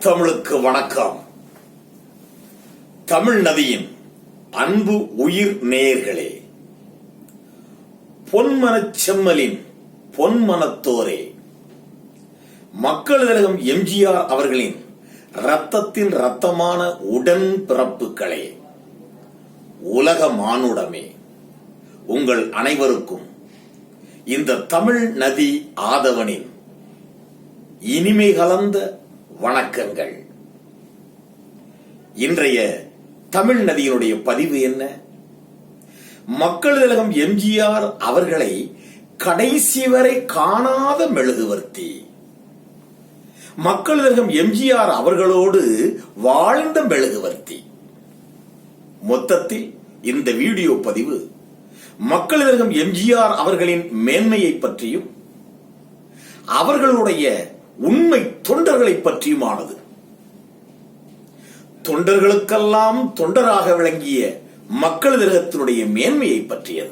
தமிழுக்கு வணக்கம். தமிழ் நதியின் அன்பு உயிர் நேயர்களே பொன்மனச் செம்மலின் பொன்மனத்தோரே மக்கள் திலகம் எம்ஜிஆர் அவர்களின் ரத்தத்தின் ரத்தமான உடன் பிறப்புகளே உலக மானுடமே உங்கள் அனைவருக்கும் இந்த தமிழ் நதி ஆதவனின் இனிமை கலந்த வணக்கங்கள். இன்றைய தமிழ் நதியினுடைய பதிவு என்ன? மக்கள் திலகம் எம்ஜிஆர் அவர்களை கடைசி வரை காணாத மெழுகுவர்த்தி. மக்கள் திலகம் எம்ஜிஆர் அவர்களோடு வாழ்ந்த மெழுகுவர்த்தி. மொத்தத்தில் இந்த வீடியோ பதிவு மக்கள் திலகம் எம்ஜிஆர் அவர்களின் மேன்மையை பற்றியும் அவர்களுடைய உண்மை தொண்டர்களை பற்றியுமானது. தொண்டர்களுக்கெல்லாம் தொண்டராக விளங்கிய மக்கள் திரகத்தினுடைய மேன்மையை பற்றியது.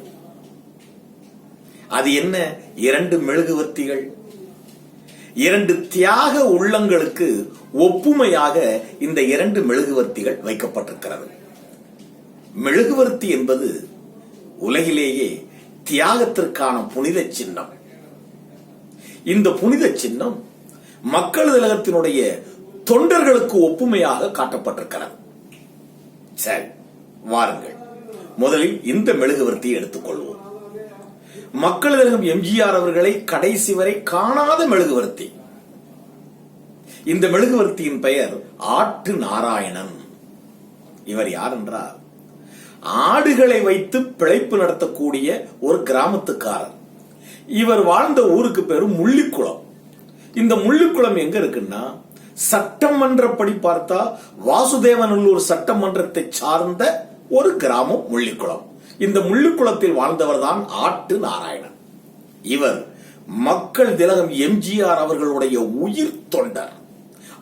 அது என்ன? இரண்டு மெழுகுவர்த்திகள். இரண்டு தியாக உள்ளங்களுக்கு ஒப்புமையாக இந்த இரண்டு மெழுகுவர்த்திகள் வைக்கப்பட்டிருக்கிறது. மெழுகுவர்த்தி என்பது உலகிலேயே தியாகத்திற்கான புனித சின்னம். இந்த புனித சின்னம் மக்கள் திலகத்தினுடைய தொண்டர்களுக்கு ஒப்புமையாக காட்டப்பட்டிருக்கிறது. சரி வாருங்கள். முதலில் இந்த மெழுகுவர்த்தியை எடுத்துக்கொள்வோம். மக்கள் திலகம் எம்ஜிஆர் அவர்களை கடைசி வரை காணாத மெழுகுவர்த்தி. இந்த மெழுகுவர்த்தியின் பெயர் ஆட்டு நாராயணன். இவர் யார் என்றார் ஆடுகளை வைத்து பிழைப்பு நடத்தக்கூடிய ஒரு கிராமத்துக்காரர். இவர் வாழ்ந்த ஊருக்கு பேரு முள்ளிக்குளம். இந்த முள்ளிக்குளம் எங்க இருக்குன்னா சட்டமன்றப்படி பார்த்தா வாசுதேவநல்லூர் சட்டமன்றத்தை சார்ந்த ஒரு கிராமம் முள்ளிக்குளம். இந்த முள்ளிக்குளத்தில் வாழ்ந்தவர் தான் ஆட்டு நாராயணன். இவர் மக்கள் திலகம் எம்ஜிஆர் அவர்களுடைய உயிர் தொண்டர்.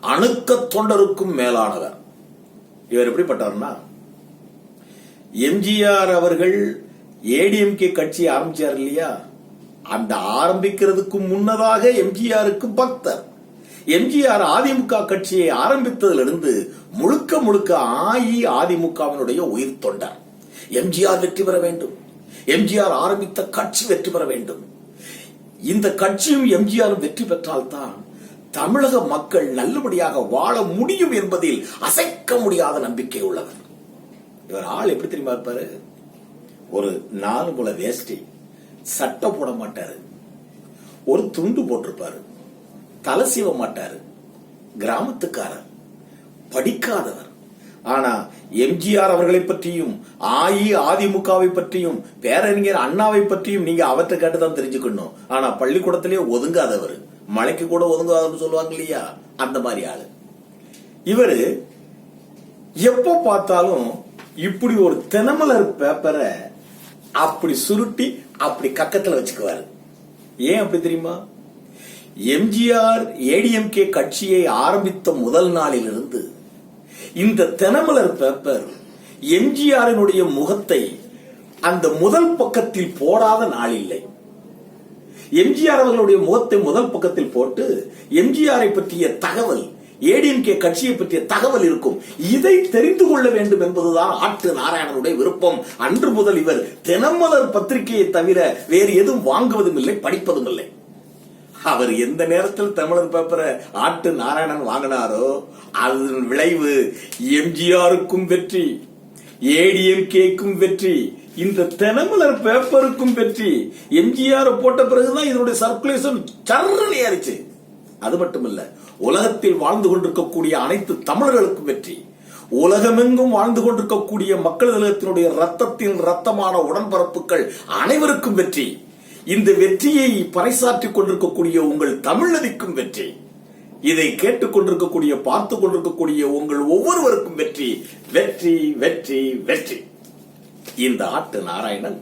அணுக்க தொண்டருக்கும் மேலானவர். இவர் எப்படிப்பட்டவர்னா எம்ஜிஆர் அவர்கள் ஏடிஎம்கே கட்சி ஆரம்பிச்சார் இல்லையா? அந்த ஆரம்பிக்கிறதுக்கு முன்னதாக எம்ஜிஆருக்கு பக்தர். எம்ஜிஆர் அதிமுக கட்சியை ஆரம்பித்ததிலிருந்து முழுக்க முழுக்க ஆஇ அதிமுகவினுடைய உயிர் தொண்டர். எம்ஜிஆர் வெற்றி பெற வேண்டும். எம்ஜிஆர் ஆரம்பித்த கட்சி வெற்றி பெற வேண்டும். இந்த கட்சியும் எம்ஜிஆரும் வெற்றி பெற்றால்தான் தமிழக மக்கள் நல்லபடியாக வாழ முடியும் என்பதில் அசைக்க முடியாத நம்பிக்கை உள்ளவர். இவர் ஆள் எப்படி தெரியுமா இருப்பாரு? ஒரு நாலு முளை வேஷ்டி. சட்டை போட மாட்டாரு. ஒரு துண்டு போட்டிருப்பாரு. தலை சீவ மாட்டாரு. கிராமத்துக்காரர். படிக்காதவர். ஆனா எம்ஜிஆர் அவர்களை பற்றியும் அஇஅதிமுகவை பற்றியும் பேரறிஞர் அண்ணாவை பற்றியும் நீங்க அவற்றை கேட்டுதான் தெரிஞ்சுக்கணும். ஆனா பள்ளிக்கூடத்திலே ஒதுங்காதவர். மலைக்கு கூட ஒதுங்காதவர்னு சொல்லுவாங்க இல்லையா? அந்த மாதிரி ஆளு. இவரு எப்ப பார்த்தாலும் இப்படி ஒரு தினமலர் பேப்பரை அப்படி சுருட்டி அப்படி கக்கத்துல வச்சுக்குவாரு. ஏன் அப்படி தெரியுமா? எம்ஜிஆர் ஏடிஎம்கே கட்சியை ஆரம்பித்த முதல் நாளிலிருந்து இந்த தினமலர் பேப்பர் எம்ஜிஆரினுடைய முகத்தை அந்த முதல் பக்கத்தில் போடாத நாள் இல்லை எம்ஜிஆர் அவர்களுடைய முகத்தை முதல் பக்கத்தில் போட்டு எம்ஜிஆரை பற்றிய தகவல் ஏடிஎம்கே கட்சியை பற்றிய தகவல் இருக்கும். இதை தெரிந்து கொள்ள வேண்டும் என்பதுதான் ஆற்று நாராயணனுடைய விருப்பம். அன்று முதல் இவர் தினமலர் பத்திரிகையை தவிர வேறு எதுவும் வாங்குவதும் இல்லை படிப்பதும் இல்லை. அவர் எந்த நேரத்தில் தமிழர் பேப்பரை ஆட்டு நாராயணன் வாங்கினாரோ அதன் விளைவு எம்ஜிஆருக்கும் வெற்றி ஏடிஎம்கேக்கும் வெற்றி இந்த தினமலர் பேப்பருக்கும் வெற்றி. எம்ஜிஆர் போட்ட பிறகுதான் இதனுடைய சர்க்குலேஷன் சரணி ஏறிச்சு. அது இல்லை உலகத்தில் வாழ்ந்து கொண்டிருக்கக்கூடிய அனைத்து தமிழர்களுக்கும் வெற்றி. உலகமெங்கும் வாழ்ந்து கொண்டிருக்கக்கூடிய மக்கள் உலகத்தினுடைய ரத்தத்தின் ரத்தமான உடன்பரப்புகள் அனைவருக்கும் வெற்றி. இந்த வெற்றியை பறைசாற்றிக் கொண்டிருக்கக்கூடிய உங்கள் தமிழ்நதிக்கும் வெற்றி. இதை கேட்டுக் கொண்டிருக்கக்கூடிய பார்த்து கொண்டிருக்கக்கூடிய உங்கள் ஒவ்வொருவருக்கும் வெற்றி. வெற்றி வெற்றி வெற்றி. இந்த ஆட்டு நாராயணன்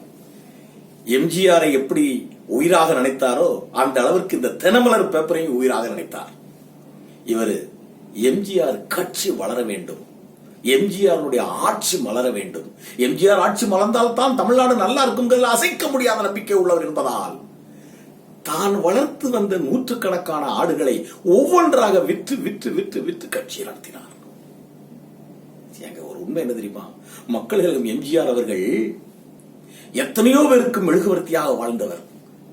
எம்ஜிஆரை எப்படி உயிராக நினைத்தாரோ அந்த அளவிற்கு இந்த தினமலர் பேப்பரையும் உயிராக நினைத்தார். இவர் எம்ஜிஆர் கட்சி வளர வேண்டும். எம்ஜிஆருடைய ஆட்சி மலர வேண்டும். எம்ஜிஆர் ஆட்சி மலர்ந்தால் தான் தமிழ்நாடு நல்லா இருக்குங்கிறதுல அசைக்க முடியாத நம்பிக்கை உள்ளவர் என்பதால் தான் வளர்த்து வந்த நூற்றுக்கணக்கான ஆடுகளை ஒவ்வொன்றாக விற்று விற்று விற்று விற்று கட்சி நடத்தினார். ஏங்க ஒரு உண்மை என்ன தெரியுமா? மக்களிடம் எம்ஜிஆர் அவர்கள் எத்தனையோ பேருக்கு மெழுகுவர்த்தியாக வாழ்ந்தவர்.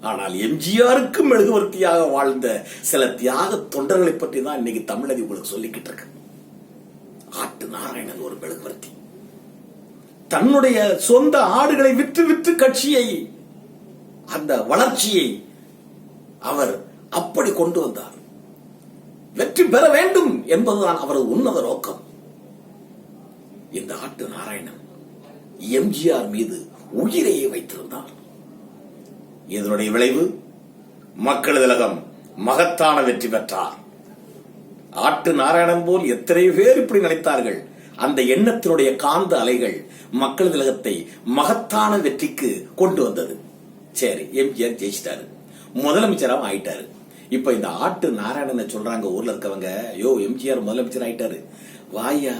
ஆனால் எம்ஜிஆருக்கு மெழுகுவர்த்தியாக வாழ்ந்த சில தியாக தொண்டர்களை பற்றி தான் இன்னைக்கு தமிழதி உங்களுக்கு சொல்லிக்கிட்டு இருக்கு. ஆட்டு நாராயணன் ஒரு மெழுகுவர்த்தி. தன்னுடைய சொந்த ஆடுகளை விற்று விற்று கட்சியை அந்த வளர்ச்சியை அவர் அப்படி கொண்டு வந்தார். வெற்றி பெற வேண்டும் என்பதுதான் அவரது உன்னத நோக்கம். இந்த ஆட்டு நாராயணன் எம்ஜிஆர் மீது உயிரையே வைத்திருந்தார். இதனுடைய விளைவு? மக்கள் திலகம் மகத்தான வெற்றி பெற்றார். ஆட்டு நாராயணன் போல் எத்தனை பேர் இப்படி நினைத்தார்கள். அந்த எண்ணத்தினுடைய காந்த அலைகள் மக்கள் திலகத்தை மகத்தான வெற்றிக்கு கொண்டு வந்தது. சரி எம்ஜிஆர் ஜெயிச்சிட்டாரு. முதலமைச்சராகவும் ஆயிட்டாரு. இப்ப இந்த ஆட்டு நாராயணனை சொல்றாங்க ஊர்ல இருக்கவங்க யோ எம்ஜிஆர் முதலமைச்சர் ஆயிட்டாரு. வாயா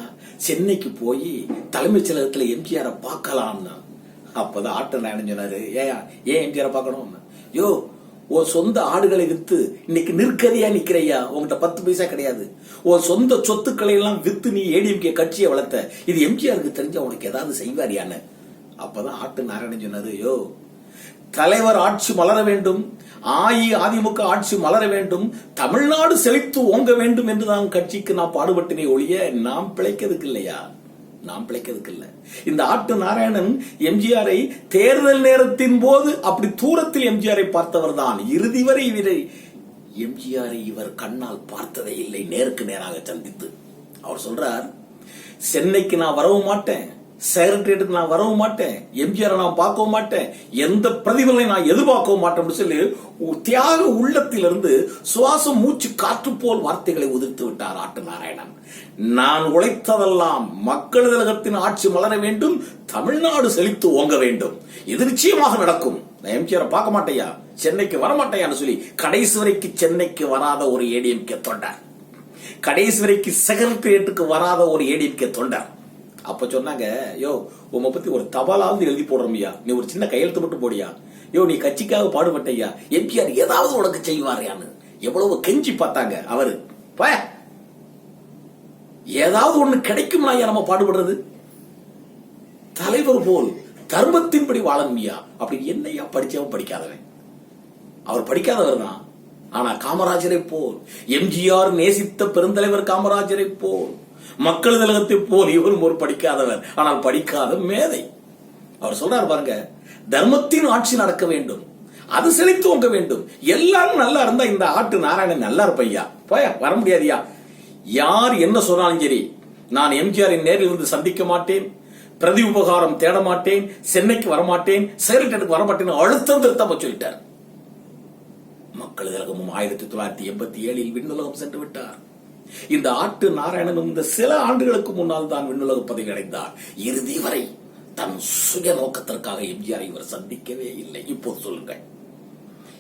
சென்னைக்கு போய் தலைமைச் செயலகத்துல எம்ஜிஆரை பார்க்கலாம்னா அப்பதான் ஆட்டு நாராயணன் சொன்னாரு? ஏன் ஏன் எம்ஜிஆரை பார்க்கணும் யோ உன் சொந்த ஆடுகளை வித்து இன்னைக்கு நிற்கதையா நிக்கிறையா உங்ககிட்ட பத்து பைசா கிடையாது. உன் சொந்த சொத்துக்களை எல்லாம் வித்து நீ ஏடிஎம்கே கட்சியை வளர்த்த. இது எம்ஜிஆருக்கு தெரிஞ்ச உனக்கு ஏதாவது செய்வாரியான அப்பதான் ஆட்டு நாராயணன் சொன்னது யோ தலைவர் ஆட்சி மலர வேண்டும் ஆயி அதிமுக ஆட்சி மலர வேண்டும் தமிழ்நாடு செழித்து ஓங்க வேண்டும் என்று நான் கட்சிக்கு நான் பாடுபட்டினே ஒழிய நாம் பிழைக்கிறதுக்கு இல்லையா? நாம் பிழைக்கிறதுக்கு இல்ல இந்த ஆட்டு நாராயணன் எம்ஜிஆரை தேர்தல் நேரத்தின் போது அப்படி தூரத்தில் எம்ஜிஆரை பார்த்தவர் தான். இறுதி வரை இவரை எம்ஜிஆரை இவர் கண்ணால் பார்த்ததே இல்லை. நேருக்கு நேராக சந்தித்து. அவர் சொல்றார் சென்னைக்கு நான் வரவும் மாட்டேன். செக்ரட்டரியேட்டுக்கு நான் வரவும் மாட்டேன். எம்ஜிஆர் நான் பார்க்கவும் மாட்டேன். எந்த பிரதிபலனை நான் எதிர்பார்க்கவும் மாட்டேன் சொல்லி ஒரு தியாக உள்ளத்திலிருந்து சுவாசம் மூச்சு காற்று போல் வார்த்தைகளை உதிர்த்து விட்டார் ஆட்டு நாராயணன். நான் உழைத்ததெல்லாம் மக்கள் திலகத்தின் ஆட்சி மலர வேண்டும் தமிழ்நாடு செழித்து ஓங்க வேண்டும். இது நிச்சயமாக நடக்கும். நான் எம்ஜிஆரை பார்க்க மாட்டேயா? சென்னைக்கு வரமாட்டேயான்னு சொல்லி கடைசி வரைக்கும் சென்னைக்கு வராத ஒரு ஏடிஎம்கே தொண்டர். கடைசி வரைக்கும் செக்ரட்டரியேட்டுக்கு வராத ஒரு ஏடிஎம்கே தொண்டர். அப்ப சொன்னாங்க யோ உன்னை பத்தி ஒரு தபாலாவது எழுதி போடுறோம்யா. நீ ஒரு சின்ன கையெழுத்து மட்டும் போடியா. யோ நீ கட்சிக்காக பாடுபட்டையா. எம்பிஆர் ஏதாவது உனக்கு செய்வாரியான்னு. எவ்வளவு கெஞ்சி பார்த்தாங்க அவரு. ஏதாவது ஒண்ணு கிடைக்கும்னா நம்ம பாடுபடுறது? தலைவர் போல் தர்மத்தின்படி வாழணும்யா. அப்படின்னு என்னையா படிச்சவன் படிக்காதவன்? அவர் படிக்காதவர் தான். ஆனா காமராஜரை போல் எம்ஜிஆர் நேசித்த பெருந்தலைவர் காமராஜரை போல் மக்கள் திலகத்தை போல் இவரும் ஒரு படிக்காதவர் ஆனால் படிக்காத மேதை. அவர் சொல்றாரு பாருங்க தர்மத்தின் ஆட்சி நடக்க வேண்டும். அது செழித்து ஓங்க வேண்டும். எல்லாரும் நல்லா இருந்தா இந்த ஆட்டு நாராயணன் நல்லா இருப்பையா போயா வர முடியாதியா யார் என்ன சொன்னாலும் சரி நான் எம்ஜிஆரின் நேரில் இருந்து சந்திக்க மாட்டேன். பிரதி உபகாரம் தேட மாட்டேன். சென்னைக்கு வரமாட்டேன் செயல்களுக்கு வரமாட்டேன் அழுத்தம் திருத்தமா சொல்லிட்டார். மக்கள் திலகமும் ஆயிரத்தி தொள்ளாயிரத்தி எண்பத்தி ஏழில் விண்ணுலகம் சென்று விட்டார். இந்த ஆட்டு நாராயணனும் இந்த சில ஆண்டுகளுக்கு முன்னால் தான் விண்ணுலக பதவி அடைந்தார் இறுதி வரை தன் சுய நோக்கத்திற்காக எம்ஜிஆர் இவர் சந்திக்கவே இல்லை. இப்போது சொல்லுங்கள்.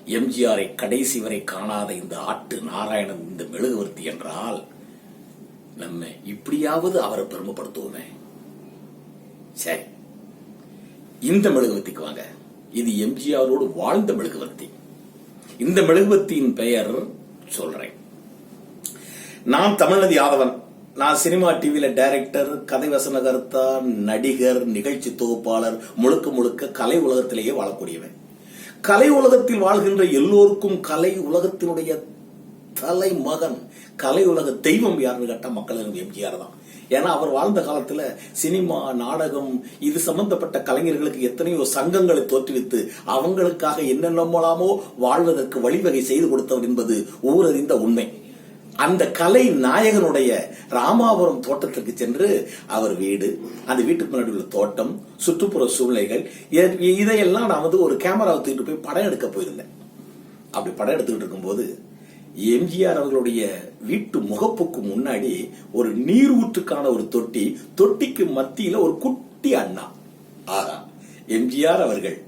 எம்ஜிஆரை கடைசி வரை காணாத இந்த ஆட்டு நாராயணன் இந்த மெழுகுவர்த்தி என்றால் நம்ம இப்படியாவது அவரை பெருமைப்படுத்துவோமே. சரி. இந்த மெழுகுவர்த்திக்கு வாங்க. இது எம்ஜிஆரோடு வாழ்ந்த மெழுகுவர்த்தி. இந்த மெழுகுவர்த்தியின் பெயர் சொல்றேன். நான் தமிழ்நதி யாதவன். நான் சினிமா டிவியில டைரக்டர் கதை வசனகர்த்தா நடிகர் நிகழ்ச்சி தொகுப்பாளர் முழுக்க முழுக்க கலை உலகத்திலேயே வாழக்கூடியவன். கலை உலகத்தில் வாழ்கின்ற எல்லோருக்கும் கலை உலகத்தினுடைய தலை மகன் கலை உலக தெய்வம் யாருன்னு கேட்டா மக்கள் எம்ஜிஆர் தான். ஏன்னா அவர் வாழ்ந்த காலத்துல சினிமா நாடகம் இது சம்பந்தப்பட்ட கலைஞர்களுக்கு எத்தனையோ சங்கங்களை தோற்றுவித்து அவங்களுக்காக என்னென்னமோலாமோ வாழ்வதற்கு வழிவகை செய்து கொடுத்தவர் என்பது ஊரறிந்த உண்மை. அந்த கலை நாயகனுடைய ராமாபுரம் தோட்டத்திற்கு சென்று அவர் வீடு அந்த வீட்டுக்கு முன்னாடி உள்ள தோட்டம் சுற்றுப்புற சூழ்நிலைகள் இதையெல்லாம் நான் வந்து ஒரு கேமராவை தூக்கிட்டு போய் படம் எடுக்க போயிருந்தேன். அப்படி படம் எடுத்துக்கிட்டு இருக்கும்போது எம்ஜிஆர் அவர்களுடைய வீட்டு முகப்புக்கு முன்னாடி ஒரு நீர் ஊற்றுக்கான ஒரு தொட்டி தொட்டிக்கு மத்தியில ஒரு குட்டி அண்ணா. ஆகா எம்ஜிஆர் அவர்கள்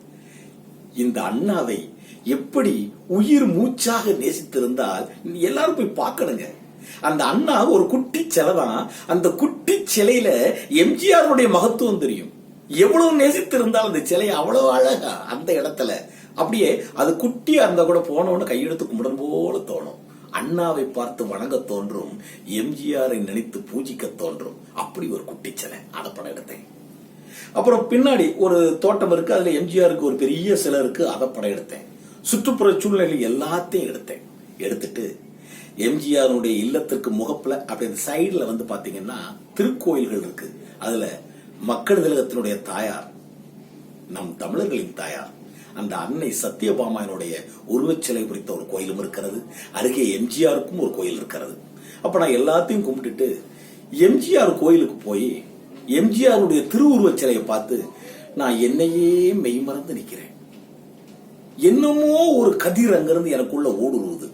இந்த அண்ணாவை எப்படி உயிர் மூச்சாக நேசித்திருந்தால் எல்லாரும் போய் பார்க்கணுங்க. அந்த அண்ணா ஒரு குட்டி சிலை தான் அந்த குட்டி சிலையில எம்ஜிஆருடைய மகத்துவம் தெரியும். எவ்வளவு நேசித்திருந்தால் அந்த சிலை அவ்வளவு அழகா அந்த இடத்துல. அப்படியே அது குட்டியா இருந்தா கூட போனவொன்னு கையெடுத்து கும்பிடும் போல தோணும். அண்ணாவை பார்த்து வணங்க தோன்றும் எம்ஜிஆரை நினைத்து பூஜிக்க தோன்றும். அப்படி ஒரு குட்டி சிலை. அதை படம் எடுத்தேன். அப்புறம் பின்னாடி ஒரு தோட்டம் இருக்கு. அதுல எம்ஜிஆருக்கு ஒரு பெரிய சிலை இருக்கு. அதை படம் எடுத்தேன். சுற்றுப்புற சூழ்நிலை எல்லாத்தையும் எடுத்தேன். எடுத்துட்டு எம்ஜிஆருடைய இல்லத்திற்கு முகப்புல அப்படி அந்த சைடில் வந்து பாத்தீங்கன்னா திருக்கோயில்கள் இருக்கு. அதுல மக்கள் திலகத்தினுடைய தாயார் நம் தமிழர்களின் தாயார் அந்த அன்னை சத்யபாமாவினுடைய உருவச்சிலை குறித்த ஒரு கோயிலும் இருக்கிறது. அருகே எம்ஜிஆருக்கும் ஒரு கோயில் இருக்கிறது. அப்ப நான் எல்லாத்தையும் கும்பிட்டுட்டு எம்ஜிஆர் கோயிலுக்கு போய் எம்ஜிஆருடைய திருவுருவச் சிலையை பார்த்து நான் என்னையே மெய்மறந்து நிற்கிறேன் என்னமோ ஒரு கதிர் அங்கிருந்து எனக்குள்ள ஓடுருவது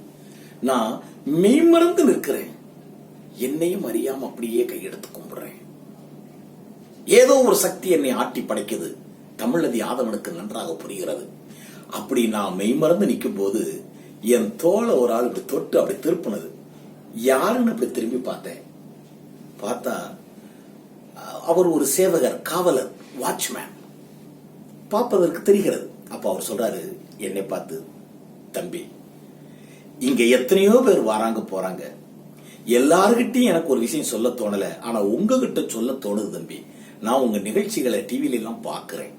நான் மெய்மறந்து நிற்கிறேன். என்னையும் அறியாம அப்படியே கையெடுத்து கும்பிடுறேன். ஏதோ ஒரு சக்தி என்னை ஆட்டி படைக்குது. தமிழதி ஆதவனுக்கு நன்றாக புரிகிறது. அப்படி நான் மெய்மறந்து நிற்கும் போது என் தோலை ஒரு ஆள் இப்படி தொட்டு அப்படி திருப்பினது. யாருன்னு இப்படி திரும்பி பார்த்தேன். பார்த்தா அவர் ஒரு சேவகர் காவலர் வாட்ச்மேன் பார்ப்பதற்கு தெரிகிறது. அப்ப அவர் சொல்றாரு என்னை பார்த்து தம்பி இங்க எத்தனையோ பேர் வராங்க போறாங்க. எல்லார்கிட்டயும் எனக்கு ஒரு விஷயம் சொல்ல தோணல. ஆனா உங்ககிட்ட சொல்ல தோணுது தம்பி. நான் உங்க நிகழ்ச்சிகளை டிவில எல்லாம் பாக்குறேன்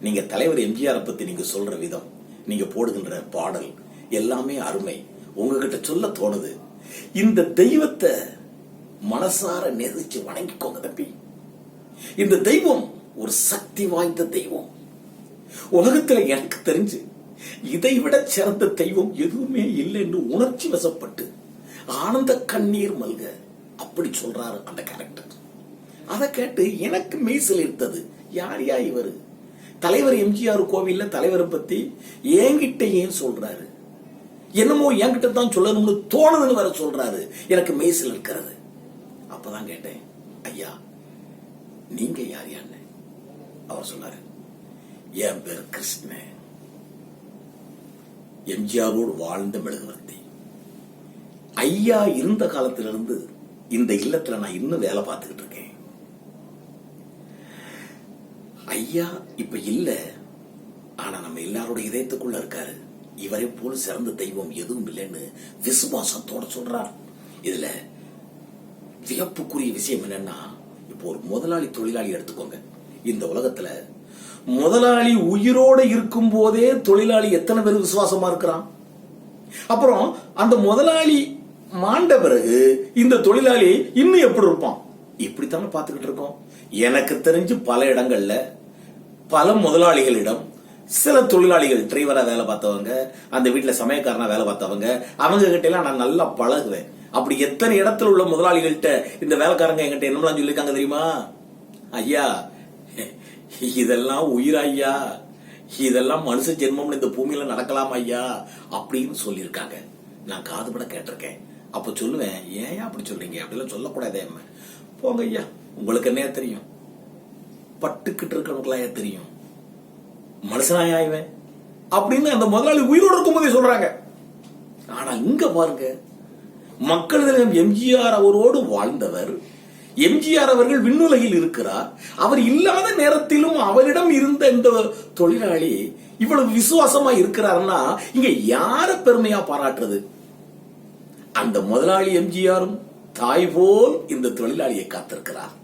நீங்க தலைவர் எம்ஜிஆர் பத்தி நீங்க சொல்ற விதம் நீங்க போடுகின்ற பாடல் எல்லாமே அருமை. உங்ககிட்ட சொல்ல தோணுது. இந்த தெய்வத்தை மனசார நெருச்சு வணங்கிக்கோங்க தம்பி. இந்த தெய்வம் ஒரு சக்தி வாய்ந்த தெய்வம். உலகத்துல எனக்கு தெரிஞ்சு இதை விட சிறந்த தெய்வம் எதுவுமே இல்லை என்று உணர்ச்சி வசப்பட்டு ஆனந்த கண்ணீர் மல்க. அப்படி சொல்றாரு அந்த கேரக்டர் அதை கேட்டு எனக்கு மெய்சில் இருந்தது. யார் யா இவரு? தலைவர் எம்ஜிஆர் கோவில்ல தலைவரை பத்தி என்கிட்ட ஏன் சொல்றாரு. என்னமோ என்கிட்ட தான் சொல்லணும்னு தோணுதுன்னு வேற சொல்றாரு. எனக்கு மெய்சில் இருக்கிறது. அப்பதான் கேட்டேன் ஐயா நீங்க யார் யான்னு? அவர் சொன்னாரு என் பேர் கிருஷ்ணன். எம்ஜிஆரோடு வாழ்ந்த மெழுகுவர்த்தி ஐயா இருந்த காலத்திலிருந்து இந்த இல்லத்துல நான் இன்னும் வேலை பார்த்துக்கிட்டு இருக்கேன். ஐயா இப்ப இல்ல ஆனா நம்ம எல்லாரோட இதயத்துக்குள்ள இருக்காரு. இவரை போல சிறந்த தெய்வம் எதுவும் இல்லைன்னு விசுவாசத்தோட சொல்றார். இதுல வியப்புக்குரிய விஷயம் என்னன்னா இப்போ ஒரு முதலாளி தொழிலாளி எடுத்துக்கோங்க. இந்த உலகத்துல முதலாளி உயிரோடு இருக்கும் போதே தொழிலாளி எத்தனை பேர் விசுவாசமா இருக்கிறான்? அப்புறம் அந்த முதலாளி மாண்ட பிறகு இந்த தொழிலாளி இன்னும் எப்படி இருப்பான்? இப்படித்தானே பார்த்துக்கிட்டு இருக்கோம். எனக்கு தெரிஞ்சு பல இடங்கள்ல பல முதலாளிகளிடம் சில தொழிலாளிகள் டிரைவரா வேலை பார்த்தவங்க அந்த வீட்டுல சமயக்காரனா வேலை பார்த்தவங்க அவங்க கிட்ட எல்லாம் நான் நல்லா பழகுவேன். அப்படி எத்தனை இடத்துல உள்ள முதலாளிகள்கிட்ட இந்த வேலைக்காரங்க என்கிட்ட என்னமெல்லாம் சொல்லியிருக்காங்க தெரியுமா? ஐயா இதெல்லாம் உயிர் ஐயா இதெல்லாம் மனுஷ ஜென்மம்னு இந்த பூமியில நடக்கலாம் ஐயா அப்படின்னு சொல்லியிருக்காங்க. நான் காதுபட கேட்டிருக்கேன். அப்ப சொல்லுவேன் ஏன் அப்படி சொல்றீங்க? அப்படிலாம் சொல்லக்கூடாதே அம்மா. போங்க ஐயா உங்களுக்கு என்ன தெரியும்? பட்டுக்கிட்டு இருக்கிறவங்களா தெரியும்? மனுஷனாயா இவன்? அப்படின்னு அந்த முதலாளி உயிரோடு இருக்கும்போதே சொல்றாங்க. ஆனா இங்க பாருங்க மக்கள் எம்ஜிஆர் அவரோடு வாழ்ந்தவர் எம்ஜிஆர் அவர்கள் விண்ணுலகில் இருக்கிறார். அவர் இல்லாத நேரத்திலும் அவரிடம் இருந்த இந்த தொழிலாளி இவ்வளவு விசுவாசமா இருக்கிறார்னா இங்க யார பெருமையா பாராட்டுறது? அந்த முதலாளி எம்ஜிஆரும் தாய் போல் இந்த தொழிலாளியை காத்திருக்கிறார்.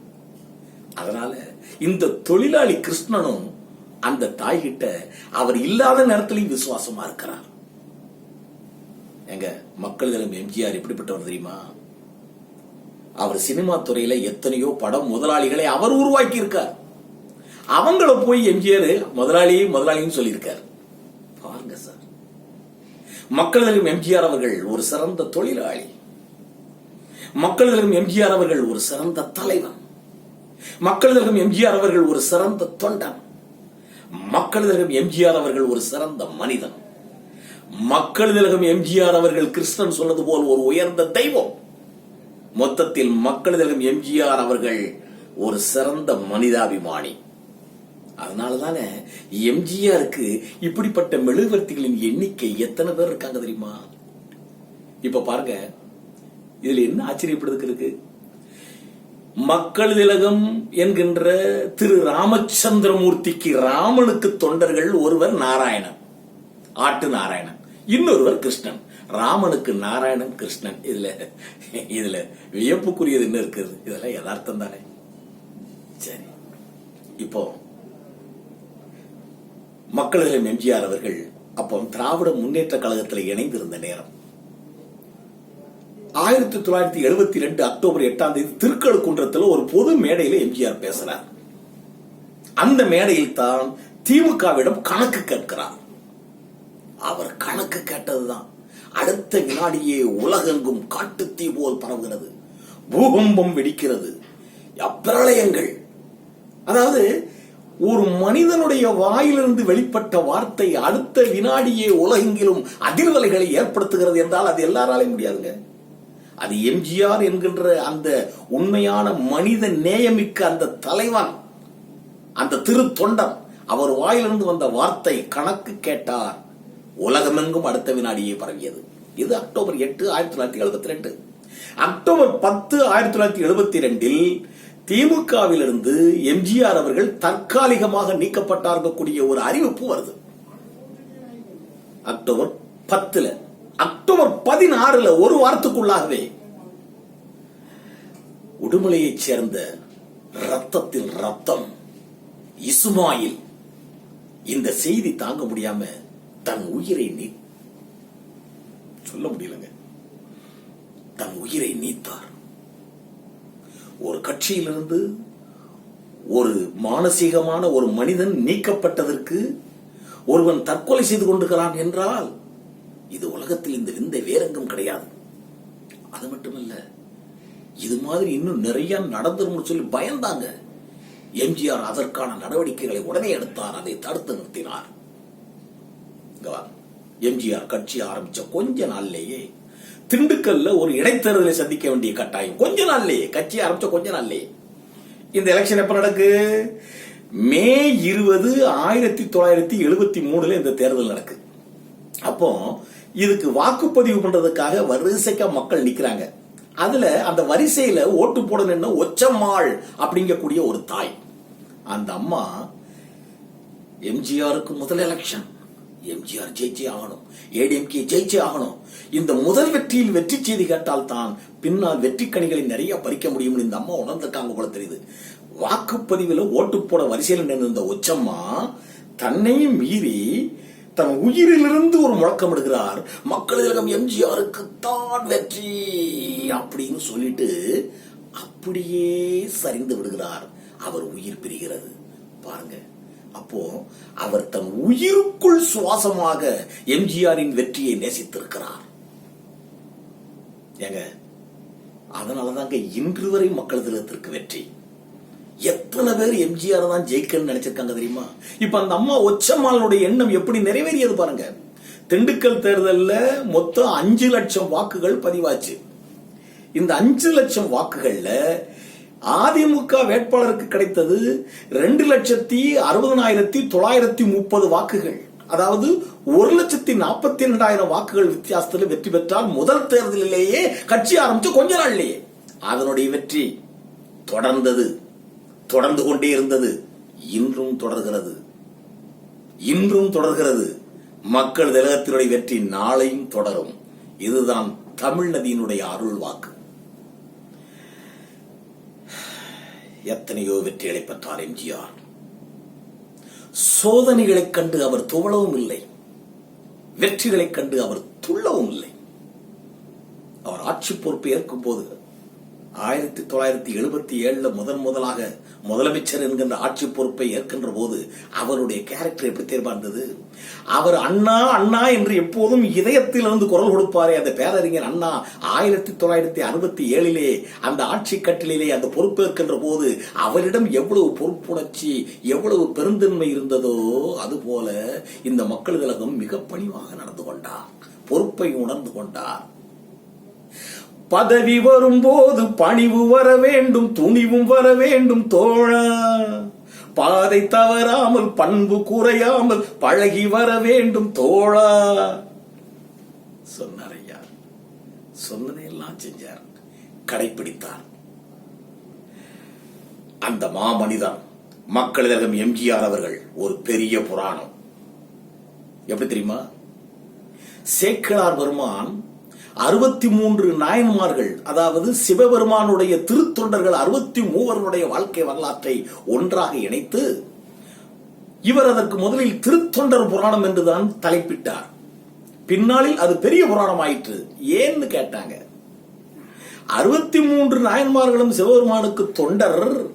அதனால இந்த தொழிலாளி கிருஷ்ணனும் அந்த தாய்கிட்ட அவர் இல்லாத நேரத்திலையும் விசுவாசமா இருக்கிறார். எங்க மக்கள் எம்ஜிஆர் எப்படிப்பட்டவர் தெரியுமா? அவர் சினிமா துறையில எத்தனையோ படம் முதலாளிகளை அவர் உருவாக்கி இருக்கார் அவங்கள போய் எம்ஜிஆர் முதலாளி முதலாளின்னு சொல்லியிருக்கார். பாருங்க சார். மக்கள் தினம் எம்ஜிஆர் அவர்கள் ஒரு சிறந்த தொழிலாளி. மக்கள் தினம் எம்ஜிஆர் அவர்கள் ஒரு சிறந்த தலைவன். மக்கள் எம்ஜிஆர் அவர்கள் ஒரு சிறந்த தொண்டன். மக்கள் திலகம் எம்ஜிஆர் அவர்கள் ஒரு சிறந்த மனிதன். மக்கள் திலகம் எம்ஜிஆர் அவர்கள் கிருஷ்ணன் சொன்னது போல் ஒரு உயர்ந்த தெய்வம். மொத்தத்தில் மக்களிடம் எம்ஜிஆர் அவர்கள் ஒரு சிறந்த மனிதாபிமானி. அதனாலதானே எம்ஜிஆருக்கு இப்படிப்பட்ட மெழுகுவர்த்திகளின் எண்ணிக்கை எத்தனை பேர் இருக்காங்க தெரியுமா? இப்ப பாருங்க இதுல என்ன ஆச்சரியப்படுறதுக்கு இருக்கு? மக்கள் திலகம் என்கின்ற திரு ராமச்சந்திரமூர்த்திக்கு ராமனுக்கு தொண்டர்கள் ஒருவர் நாராயணன் ஆட்டு நாராயணன் இன்னொருவர் கிருஷ்ணன். ராமனுக்கு நாராயணன் கிருஷ்ணன். இதுல இதுல வியப்புக்குரியது என்ன இருக்குது? இதெல்லாம் யதார்த்தம் தானே சரி. இப்போ மக்களிடம் எம்ஜிஆர் அவர்கள் அப்போ திராவிட முன்னேற்ற கழகத்தில் இணைந்திருந்த நேரம். ஆயிரத்தி தொள்ளாயிரத்தி எழுபத்தி ரெண்டு அக்டோபர் எட்டாம் தேதி திருக்கழுக்குன்றத்தில் ஒரு பொது மேடையில எம்ஜிஆர் பேசுறார். அந்த மேடையில் தான் திமுகவிடம் கணக்கு கேட்கிறார். அவர் கணக்கு கேட்டதுதான். அடுத்த வினாடியே உலகெங்கும் காட்டுத்தீ போல் பரவுகிறது. பூகம்பம் வெடிக்கிறது. அப்பிரளயங்கள். அதாவது ஒரு மனிதனுடைய வாயிலிருந்து வெளிப்பட்ட வார்த்தை அடுத்த வினாடியே உலகெங்கிலும் அதிர்வலைகளை ஏற்படுத்துகிறது என்றால் அது எல்லாராலையும் முடியாதுங்க. அது எம்ஜிஆர் என்கின்ற அந்த உண்மையான மனித நேயமிக்க அந்த தலைவன் அந்த திரு தொண்டன் அவர் வாயிலிருந்து வந்த வார்த்தை கணக்கு கேட்டார். உலகமெங்கும் அடுத்த வினாடியே பரவியது. இது அக்டோபர் எட்டு ஆயிரத்தி தொள்ளாயிரத்தி எழுபத்தி ரெண்டு அக்டோபர் பத்து ஆயிரத்தி தொள்ளாயிரத்தி எழுபத்தி ரெண்டில் திமுகவிலிருந்து எம்ஜிஆர் அவர்கள் தற்காலிகமாக நீக்கப்பட்டார்கக்கூடிய ஒரு அறிவிப்பு வருது. அக்டோபர் பத்துல அக்டோபர் பதினாறுல ஒரு வாரத்துக்குள்ளாகவே உடுமலையைச் சேர்ந்த ரத்தத்தில் ரத்தம் இசுமாயில் இந்த செய்தி தாங்க முடியாம தன் உயிரை நீ சொல்ல முடியலங்க. தன் உயிரை நீத்தார். ஒரு கட்சியிலிருந்து ஒரு மானசீகமான ஒரு மனிதன் நீக்கப்பட்டதற்கு ஒருவன் தற்கொலை செய்து கொண்டிருக்கிறான் என்றால் இது உலகத்தில் இந்த விந்தை வேறெங்கும் கிடையாது. அது மட்டுமல்ல இது மாதிரி இன்னும் நிறைய நடந்துரும்னு சொல்லி பயந்தாங்க. எம்ஜிஆர் அதற்கான நடவடிக்கைகளை உடனே எடுத்தார் அதை தடுத்து நிறுத்தினார். எம்ஜிஆர் கட்சி ஆரம்பிச்ச கொஞ்ச நாள்லேயே திண்டுக்கல்ல ஒரு இடைத்தேர்தலை சந்திக்க வேண்டிய கட்டாயம். கொஞ்ச நாள்லயே கட்சி ஆரம்பிச்ச கொஞ்ச நாள்லயே. இந்த எலெக்ஷன் எப்ப நடக்கு? மே இருபது ஆயிரத்தி தொள்ளாயிரத்தி எழுபத்தி மூணுல இந்த தேர்தல் நடக்கு. அப்போ இதுக்கு வாக்குப்பதிவு பண்றதுக்காக வரிசைக்கா மக்கள் நிக்கிறாங்க. அதுல அந்த வரிசையில ஓட்டு போட ஒச்சம்மாள் அப்படிங்கக்கூடிய ஒரு தாய். அந்த அம்மா எம்ஜிஆருக்கு முதல் எலெக்ஷன் எம்ஜிஆர் ஜெயிச்சே ஆகணும். ஏடிஎம்கே ஜெயிச்சே ஆகணும். இந்த முதல் வெற்றியில் வெற்றி செய்தி கேட்டால் தான் பின்னால் வெற்றி கனிகளை நிறைய பறிக்க முடியும்னு இந்த அம்மா உணர்ந்திருக்காங்க போல தெரியுது. வாக்குப்பதிவில் ஓட்டு போட வரிசையில் நின்றிருந்த ஒச்சம்மா தன்னையும் மீறி தன் உயிரிலிருந்து ஒரு முழக்கம் எடுக்கிறார். மக்கள் திலகம் எம்ஜிஆருக்கு தான் வெற்றி அப்படின்னு சொல்லிட்டு அப்படியே சரிந்து விடுகிறார். அவர் உயிர் பிரிகிறது. பாருங்க. அப்போ அவர் தன் உயிருக்குள் சுவாசமாக எம்ஜிஆரின் வெற்றியை நேசித்திருக்கிறார். ஏங்க அதனாலதாங்க இன்று வரை மக்கள் திலகத்திற்கு வெற்றி. எத்தனை பேர் எம்ஜிஆர் தான் ஜெயிக்கணும்னு நினைச்சிருக்காங்க தெரியுமா? இப்ப அந்த அம்மா ஒச்சம்மாளுடைய எண்ணம் எப்படி நிறைவேறியது பாருங்க. திண்டுக்கல் தேர்தலில் மொத்தம் அஞ்சு லட்சம் வாக்குகள் பதிவாச்சு. இந்த அஞ்சு லட்சம் வாக்குகள்ல அதிமுக வேட்பாளருக்கு கிடைத்தது ரெண்டு லட்சத்தி அறுபதனாயிரத்தி தொள்ளாயிரத்தி முப்பது வாக்குகள். அதாவது ஒரு லட்சத்தி நாற்பத்தி இரண்டாயிரம் வாக்குகள் வித்தியாசத்தில் வெற்றி பெற்றால் முதல் தேர்தலிலேயே கட்சி ஆரம்பிச்சு கொஞ்ச நாள்லயே. அதனுடைய வெற்றி தொடர்ந்தது தொடர்ந்து கொண்டே இருந்தது. இன்றும் தொடர்கிறது. இன்றும் தொடர்கிறது. மக்கள் திலகத்தினுடைய வெற்றி நாளையும் தொடரும். இதுதான் தமிழ் நதியினுடைய அருள் வாக்கு எத்தனையோ வெற்றிகளை பெற்றார் எம்ஜிஆர். சோதனைகளைக் கண்டு அவர் துவளவும் இல்லை. வெற்றிகளைக் கண்டு அவர் துள்ளவும் இல்லை. அவர் ஆட்சி பொறுப்பு ஏற்கும் போது ஆயிரத்தி தொள்ளாயிரத்தி எழுபத்தி ஏழுல முதன் முதலாக முதலமைச்சர் என்கின்ற ஆட்சி பொறுப்பை ஏற்கின்ற போது அவருடைய கேரக்டர் எப்படி தெரியுமா இருந்தது? அவர் அண்ணா அண்ணா என்று எப்போதும் இதயத்திலிருந்து குரல் கொடுப்பாரே அந்த பேரறிஞர் அண்ணா. ஆயிரத்தி தொள்ளாயிரத்தி அறுபத்தி ஏழிலே அந்த ஆட்சி கட்டிலே அந்த பொறுப்பேற்கின்ற போது அவரிடம் எவ்வளவு பொறுப்புணர்ச்சி எவ்வளவு பெருந்தன்மை இருந்ததோ அதுபோல இந்த மக்கள் திலகம் மிக பணிவாக நடந்து கொண்டார். பொறுப்பை உணர்ந்து கொண்டார். பதவி வரும்போது பணிவு வர வேண்டும் துணிவும் வர வேண்டும் தோழா. பாதை தவறாமல் பண்பு குறையாமல் பழகி வர வேண்டும் தோழா. சொன்னார் ஐயா. சொன்னதையெல்லாம் செஞ்சார். கடைபிடித்தார் அந்த மாமனிதன் மக்களிடம் எம்ஜிஆர் அவர்கள் ஒரு பெரிய புராணம். எப்படி தெரியுமா? சேக்கலார் பெருமான் அறுபத்தி மூன்று நாயன்மார்கள் அதாவது சிவபெருமானுடைய திருத்தொண்டர்கள் அறுபத்தி மூவருடைய வாழ்க்கை வரலாற்றை ஒன்றாக இணைத்து இவர் அதற்கு முதலில் திருத்தொண்டர் புராணம் என்றுதான் தலைப்பிட்டார். பின்னாளில் அது பெரிய புராணம் ஆயிற்று ஏன்னு கேட்டாங்க. அறுபத்தி மூன்று நாயன்மார்களும் சிவபெருமானுக்கு தொண்டர்.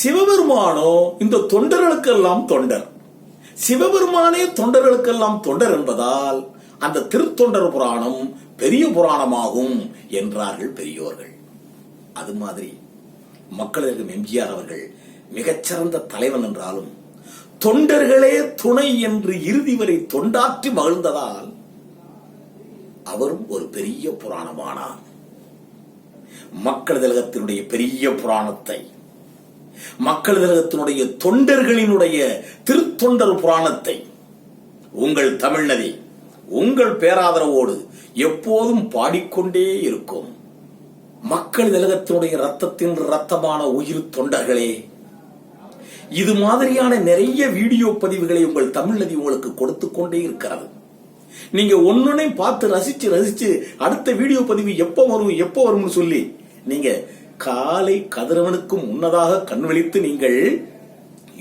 சிவபெருமானோ இந்த தொண்டர்களுக்கெல்லாம் தொண்டர். சிவபெருமானே தொண்டர்களுக்கெல்லாம் தொண்டர் என்பதால் அந்த திருத்தொண்டர் புராணம் பெரிய புராணமாகும் என்றார்கள் பெரியோர்கள். அது மாதிரி மக்களிடம் எம்ஜிஆர் அவர்கள் மிகச்சிறந்த தலைவன் என்றாலும் தொண்டர்களே துணை என்று இறுதி வரை தொண்டாற்றி மகிழ்ந்ததால் அவரும் ஒரு பெரிய புராணமானார். மக்கள் திலகத்தினுடைய பெரிய புராணத்தை மக்கள் திலகத்தினுடைய தொண்டர்களினுடைய திருத்தொண்டர் புராணத்தை உங்கள் தமிழ்நதி உங்கள் பேராதரவோடு எப்போதும் பாடிக்கொண்டே இருக்கும். மக்கள் திலகத்தினுடைய ரத்தத்தின் ரத்தமான உயிர் தொண்டர்களே இது மாதிரியான நிறைய வீடியோ பதிவுகளை உங்கள் தமிழ்நதி உங்களுக்கு கொடுத்து கொண்டே இருக்கிறது. நீங்க ஒன்னுனை பார்த்து ரசிச்சு ரசிச்சு அடுத்த வீடியோ பதிவு எப்போ வரும் எப்போ வரும்னு சொல்லி நீங்க காலை கதிரவனுக்கு முன்னதாக கண் விழித்து நீங்கள்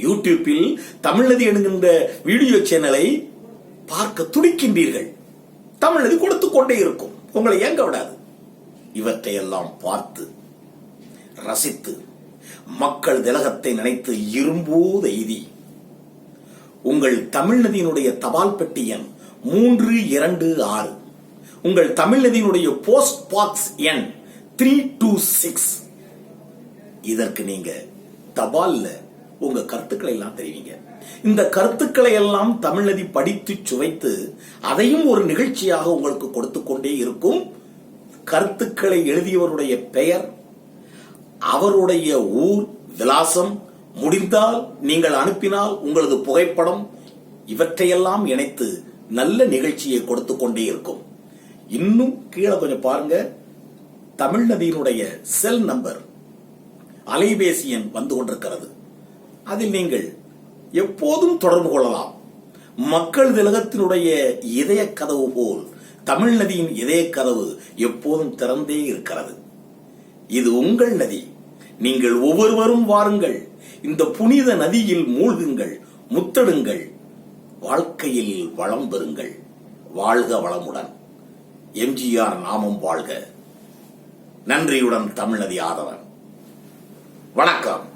யூடியூப்பில் தமிழ்நதி என்கின்ற வீடியோ சேனலை பார்க்க துடிக்கின்றீர்கள். தமிழ்நதி கொடுத்து கொண்டே இருக்கும். உங்களை ஏங்க விடாது. இவற்றையெல்லாம் பார்த்து ரசித்து மக்கள் திலகத்தை நினைத்து இரும்போது எய்தி உங்கள் தமிழ்நதியினுடைய தபால் பெட்டி எண் மூன்று இரண்டு ஆறு. உங்கள் தமிழ்நதியினுடைய போஸ்ட் பாக்ஸ் எண் த்ரீ டூ சிக்ஸ். இதற்கு நீங்க தபால்ல உங்க கருத்துக்களை எல்லாம் தெரிவிங்க. இந்த கருத்துக்களை எல்லாம் தமிழ்நதி படித்து சுவைத்து அதையும் ஒரு நிகழ்ச்சியாக உங்களுக்கு கொடுத்து கொண்டே இருக்கும். கருத்துக்களை எழுதியவருடைய பெயர் அவருடைய ஊர் விலாசம் முடிந்தால் நீங்கள் அனுப்பினால் உங்களது புகைப்படம் இவற்றையெல்லாம் இணைத்து நல்ல நிகழ்ச்சியை கொடுத்து கொண்டே இருக்கும். இன்னும் கீழே கொஞ்சம் பாருங்க. தமிழ்நதியினுடைய செல் நம்பர் அலைபேசி எண் வந்து கொண்டிருக்கிறது. அதில் நீங்கள் எப்போதும் தொடர்பு கொள்ளலாம். மக்கள் திலகத்தினுடைய இதய கதவு போல் தமிழ்நதியின் இதய கதவு எப்போதும் திறந்தே இருக்கிறது. இது உங்கள் நதி. நீங்கள் ஒவ்வொருவரும் வாருங்கள். இந்த புனித நதியில் மூழ்குங்கள் முத்தடுங்கள். வாழ்க்கையில் வளம் பெறுங்கள். வாழ்க வளமுடன். எம்ஜிஆர் நாமம் வாழ்க. நன்றியுடன் தமிழ்நதி ஆதவன். வணக்கம்.